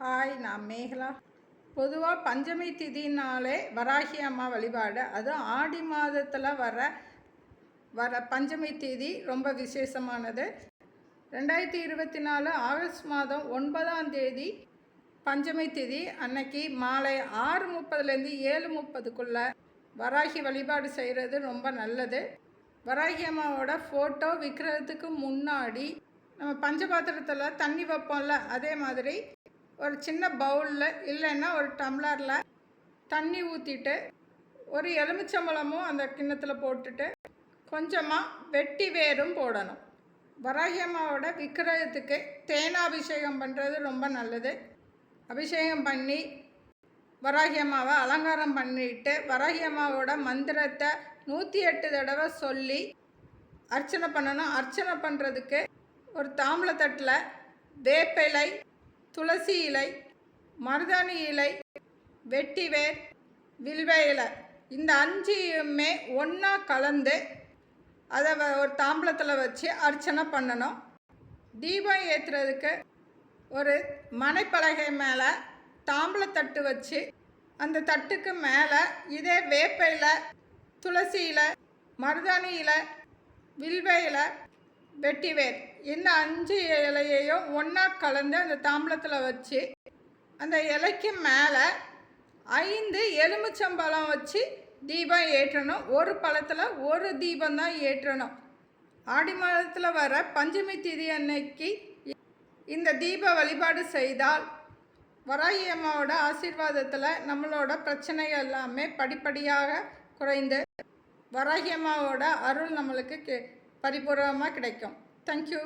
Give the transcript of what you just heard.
Hi நான் மேகலா. பொதுவாக பஞ்சமி திதினாலே வராகி அம்மா வழிபாடு. அதுவும் ஆடி மாதத்தில் வர வர பஞ்சமி திதி ரொம்ப விசேஷமானது. ரெண்டாயிரத்தி இருபத்தி நாலு ஆகஸ்ட் மாதம் ஒன்பதாம் தேதி பஞ்சமி திதி. அன்னைக்கு மாலை ஆறு முப்பதுலேருந்து ஏழு முப்பதுக்குள்ளே வராகி வழிபாடு செய்கிறது ரொம்ப நல்லது. வராகி அம்மாவோட ஃபோட்டோ விற்கிறதுக்கு முன்னாடி நம்ம பஞ்சபாத்திரத்தில் தண்ணி வைப்போம்ல அதே மாதிரி ஒரு சின்ன பவுலில் இல்லைன்னா ஒரு டம்ளரில் தண்ணி ஊற்றிட்டு ஒரு எலுமிச்சம்பழமும் அந்த கிண்ணத்தில் போட்டுட்டு கொஞ்சமாக வெட்டி வேரும் போடணும். வராகி அம்மாவோட விக்கிரகத்துக்கு தேனாபிஷேகம் பண்ணுறது ரொம்ப நல்லது. அபிஷேகம் பண்ணி வராகி அம்மாவை அலங்காரம் பண்ணிட்டு வராகியம்மாவோட மந்திரத்தை நூற்றி எட்டு தடவை சொல்லி அர்ச்சனை பண்ணணும். அர்ச்சனை பண்ணுறதுக்கு ஒரு தாம்பளத்தட்டில் வேப்பிலை துளசி இலை மருதாணி இலை வெட்டிவேர் வில்வ இலை. இந்த அஞ்சுமே ஒன்றா கலந்து அதை வ- ஒரு தாம்பளத்தில் வச்சு அர்ச்சனை பண்ணணும். தீபம் ஏற்றுறதுக்கு ஒரு மனைப்பலகை மேலே தாம்பளத்தட்டு வச்சு அந்த தட்டுக்கு மேலே இதே வேப்ப இலை துளசி இலை மருதாணி இலை வில்வ இலை வெட்டிவேர். இந்த அஞ்சு இலையையும் ஒன்றா கலந்து அந்த தாம்பளத்தில் வச்சு அந்த இலைக்கு மேலே ஐந்து எலுமிச்சம்பழம் வச்சு தீபம் ஏற்றணும். ஒரு பழத்தில் ஒரு தீபம் தான் ஏற்றணும். ஆடி மாதத்தில் வர பஞ்சமி திதி அன்னைக்கு இந்த தீப வழிபாடு செய்தால் வராகி அம்மாவோட ஆசீர்வாதத்தில் நம்மளோட பிரச்சனைகள் எல்லாமே படிப்படியாக குறைந்து வராகி அம்மாவோட அருள் நம்மளுக்கு கே பரிபூர்ணமாக கிடைக்கும். தேங்க்யூ